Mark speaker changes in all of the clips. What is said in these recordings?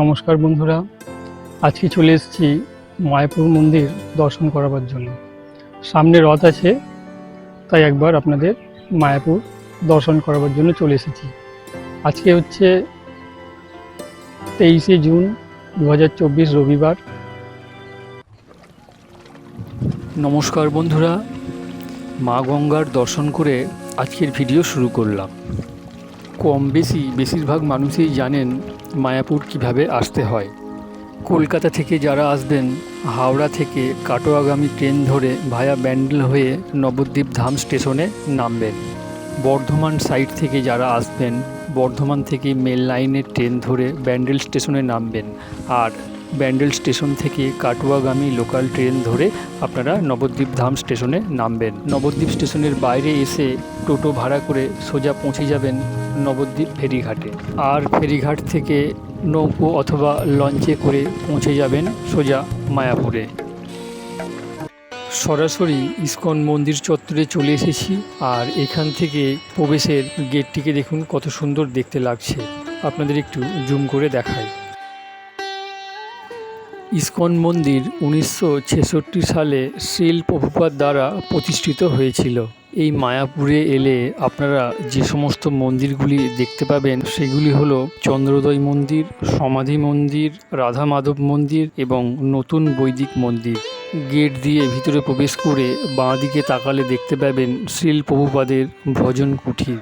Speaker 1: নমস্কার বন্ধুরা। আজকে চলে এসেছি মায়াপুর মন্দির দর্শন করাবার জন্য। সামনে রথ আছে, তাই একবার আপনাদের মায়াপুর দর্শন করাবার জন্য চলে এসেছি। আজকে হচ্ছে তেইশে জুন দু হাজার চব্বিশ রবিবার।
Speaker 2: নমস্কার বন্ধুরা, মা গঙ্গার দর্শন করে আজকের ভিডিও শুরু করলাম। কম বেশি, বেশিরভাগ মানুষই জানেন মায়াপুর কীভাবে আসতে হয়। কলকাতা থেকে যারা আসবেন, হাওড়া থেকে কাটোয়াগামী ট্রেন ধরে ভায়া ব্যান্ডেল হয়ে নবদ্বীপ ধাম স্টেশনে নামবেন। বর্ধমান সাইড থেকে যারা আসবেন, বর্ধমান থেকে মেল লাইনের ট্রেন ধরে ব্যান্ডেল স্টেশনে নামবেন। আর ব্যান্ডেল স্টেশন থেকে কাটুয়াগামী লোকাল ট্রেন ধরে আপনারা নবদ্বীপ ধাম স্টেশনে নামবেন। নবদ্বীপ স্টেশনের বাইরে এসে টোটো ভাড়া করে সোজা পৌঁছে যাবেন নবদ্বীপ ফেরিঘাটে। আর ফেরিঘাট থেকে নৌকো অথবা লঞ্চে করে পৌঁছে যাবেন সোজা মায়াপুরে। সরাসরি ইসকন মন্দির চত্বরে চলে এসেছি আর এখান থেকে প্রবেশের গেটটিকে দেখুন কত সুন্দর দেখতে লাগছে। আপনাদের একটু জুম করে দেখাই। ইসকন মন্দির উনিশশো ছেষট্টি সালে শ্রীল প্রভুপাদ দ্বারা প্রতিষ্ঠিত হয়েছিল। এই মায়াপুরে এলে আপনারা যে সমস্ত মন্দিরগুলি দেখতে পাবেন, সেগুলি হলো চন্দ্রোদয় মন্দির, সমাধি মন্দির রাধা মাধব মন্দির এবং নতুন বৈদিক মন্দির। গেট দিয়ে ভিতরে প্রবেশ করে বাঁ দিকে তাকালে দেখতে পাবেন শ্রীল প্রভুপাদের ভজন কুঠির।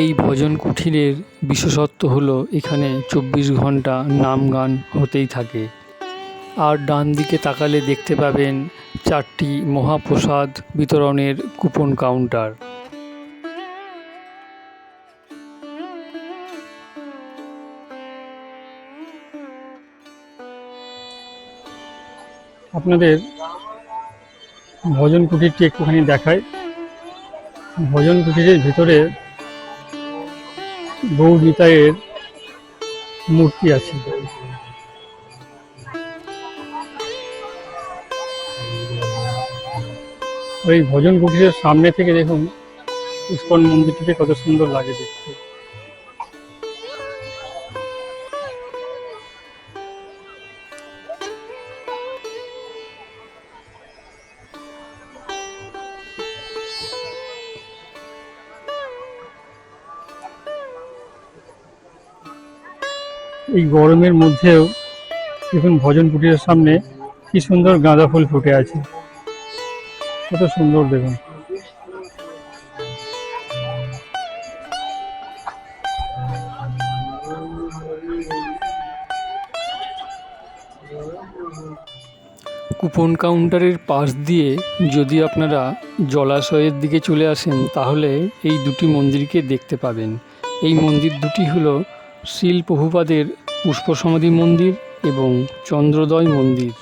Speaker 2: এই ভজন কুঠিরের বিশেষত্ব হলো এখানে চব্বিশ ঘণ্টা নাম গান হতেই থাকে। আর ডান দিকে তাকালে দেখতে পাবেন চারটি মহাপ্রসাদ বিতরণের কুপন কাউন্টার।
Speaker 1: আপনাদের ভজন কুটিরটি একটুখানি দেখায় ভজন কুটিরের ভিতরে গৌর নিতাইয়ের মূর্তি আছে। ওই ভজন কুটিরের সামনে থেকে দেখুন ইস্কন মন্দিরটিকে কত সুন্দর লাগে দেখতে। এই গরমের মধ্যেও দেখুন, ভজন কুটিরের সামনে কি সুন্দর গাঁদা ফুল ফুটে আছে। কত সুন্দর দেখুন।
Speaker 2: কুপন কাউন্টারের পাশ দিয়ে যদি আপনারা জলাশয়ের দিকে চলে আসেন, তাহলে এই দুটি মন্দিরকে দেখতে পাবেন। এই মন্দির দুটি হল শিল প্রভুপাদের পুষ্প সমাধি মন্দির এবং চন্দ্রোদয় মন্দির।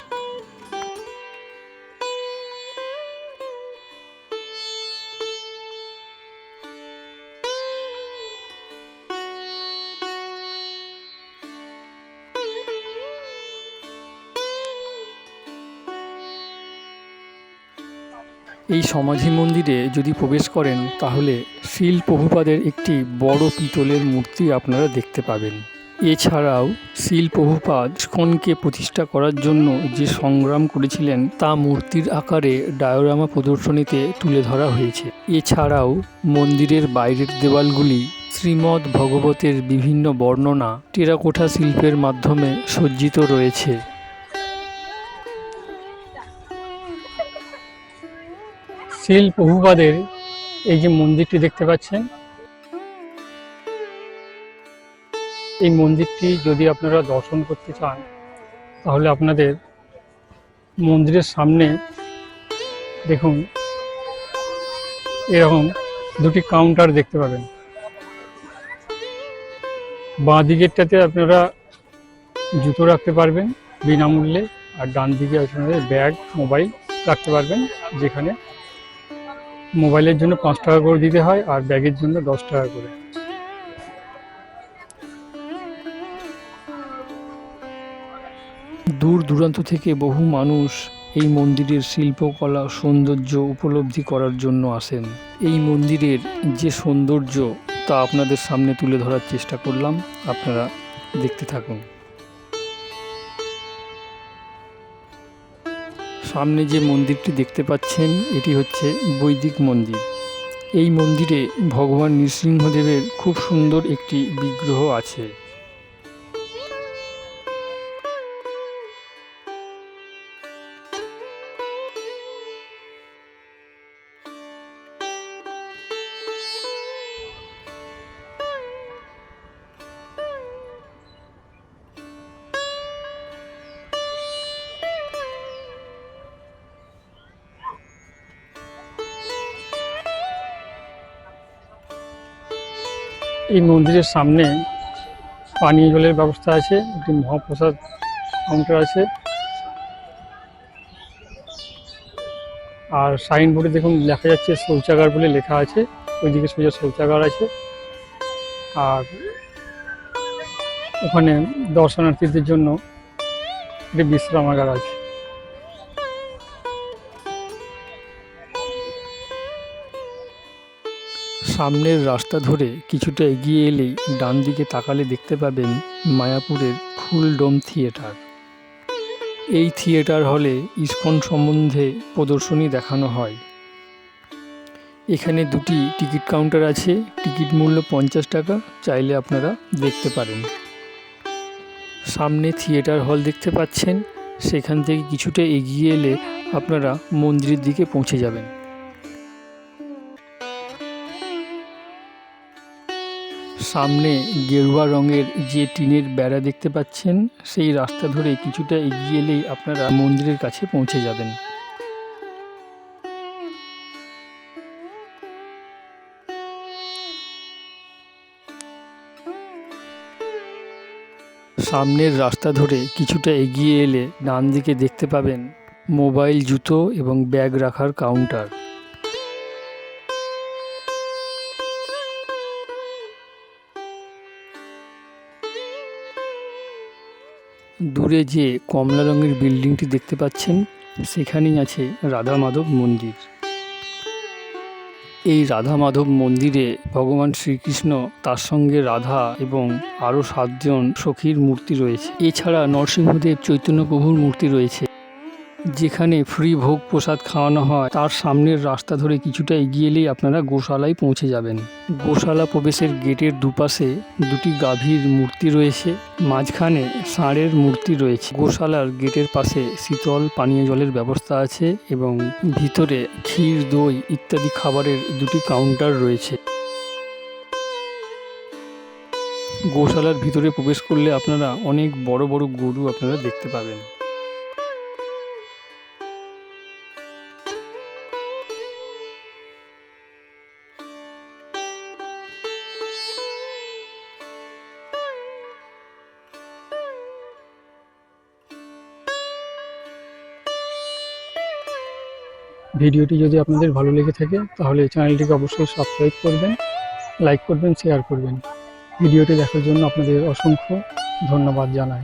Speaker 2: এই সমাধি মন্দিরে যদি প্রবেশ করেন, তাহলে শিল প্রভুপাদের একটি বড় পিতলের মূর্তি আপনারা দেখতে পাবেন। এছাড়াও শিল প্রভুপাদ ইস্কনকে প্রতিষ্ঠা করার জন্য যে সংগ্রাম করেছিলেন, তা মূর্তির আকারে ডায়োরামা প্রদর্শনীতে তুলে ধরা হয়েছে। এছাড়াও মন্দিরের বাইরের দেওয়ালগুলি শ্রীমদ্ ভগবতের বিভিন্ন বর্ণনা টেরাকোঠা শিল্পের মাধ্যমে সজ্জিত রয়েছে।
Speaker 1: শিল প্রভুপাদের এই যে মন্দিরটি দেখতে পাচ্ছেন, এই মন্দিরটি যদি আপনারা দর্শন করতে চান, তাহলে আপনাদের মন্দিরের সামনে দেখুন, এরকম দুটি কাউন্টার দেখতে পাবেন। বাঁ দিকেরটাতে আপনারা জুতো রাখতে পারবেন বিনামূল্যে, আর ডান দিকে আপনাদের ব্যাগ মোবাইল রাখতে পারবেন যেখানে মোবাইলের জন্য পাঁচ টাকা করে দিতে হয় আর ব্যাগের জন্য দশ টাকা করে।
Speaker 2: দূর দূরান্ত থেকে বহু মানুষ এই মন্দিরের শিল্পকলা, সৌন্দর্য উপলব্ধি করার জন্য আসেন। এই মন্দিরের যে সৌন্দর্য তা আপনাদের সামনে তুলে ধরার চেষ্টা করলাম। আপনারা দেখতে থাকুন। সামনে যে মন্দিরটি দেখতে পাচ্ছেন, এটি হচ্ছে বৈদিক মন্দির। এই মন্দিরে ভগবান নৃসিংহদেবের খুব সুন্দর একটি বিগ্রহ আছে।
Speaker 1: এই মন্দিরের সামনে পানীয় জলের ব্যবস্থা আছে, একটি মহাপ্রসাদ কাউন্টার আছে। আর সাইনবোর্ডে দেখুন লেখা যাচ্ছে শৌচাগার বলে লেখা আছে, ওইদিকে সোজা শৌচাগার আছে। আর ওখানে দর্শনার্থীদের জন্য একটি বিশ্রামাগার আছে।
Speaker 2: সামনের রাস্তা ধরে কিছুটা এগিয়ে এলেই ডান দিকে তাকালে দেখতে পাবেন মায়াপুরের ফুলডোম থিয়েটার। এই থিয়েটার হলে ইস্কন সম্বন্ধে প্রদর্শনী দেখানো হয়। এখানে দুটি টিকিট কাউন্টার আছে, টিকিট মূল্য পঞ্চাশ টাকা, চাইলে আপনারা দেখতে পারেন। সামনে থিয়েটার হল দেখতে পাচ্ছেন, সেখান থেকে কিছুটা এগিয়ে এলে আপনারা মন্দিরের দিকে পৌঁছে যাবেন। সামনে গেরুয়া রঙের যে টিনের বেড়া দেখতে পাচ্ছেন, সেই রাস্তা ধরে কিছুটা এগিয়ে এলেই আপনারা মন্দিরের কাছে পৌঁছে যাবেন। সামনের রাস্তা ধরে কিছুটা এগিয়ে এলে ডান দিকে দেখতে পাবেন মোবাইল, জুতো এবং ব্যাগ রাখার কাউন্টার। দূরে যে কমলা রঙের বিল্ডিংটি দেখতে পাচ্ছেন, সেখানেই আছে রাধা মাধব মন্দির। এই রাধা মাধব মন্দিরে ভগবান শ্রীকৃষ্ণ, তার সঙ্গে রাধা এবং আরও সাতজন সখীর মূর্তি রয়েছে। এছাড়া নরসিংহদেব চৈতন্য প্রভুর মূর্তি রয়েছে। যেখানে ফ্রি ভোগ প্রসাদ খাওয়ানো হয়, তার সামনের রাস্তা ধরে কিছুটা এগিয়ে এলেই আপনারা গোশালায় পৌঁছে যাবেন। গোশালা প্রবেশের গেটের দুপাশে দুটি গাভীর মূর্তি রয়েছে, মাঝখানে ষাঁড়ের মূর্তি রয়েছে। গোশালার গেটের পাশে শীতল পানীয় জলের ব্যবস্থা আছে এবং ভিতরে ক্ষীর, দই ইত্যাদি খাবারের দুটি কাউন্টার রয়েছে। গোশালার ভিতরে প্রবেশ করলে আপনারা অনেক বড় বড় গরু আপনারা দেখতে পাবেন।
Speaker 1: ভিডিওটি যদি আপনাদের ভালো লেগে থাকে, তাহলে চ্যানেলটিকে অবশ্যই সাবস্ক্রাইব করবেন লাইক করবেন শেয়ার করবেন। ভিডিওটি দেখার জন্য আপনাদের অসংখ্য ধন্যবাদ জানাই।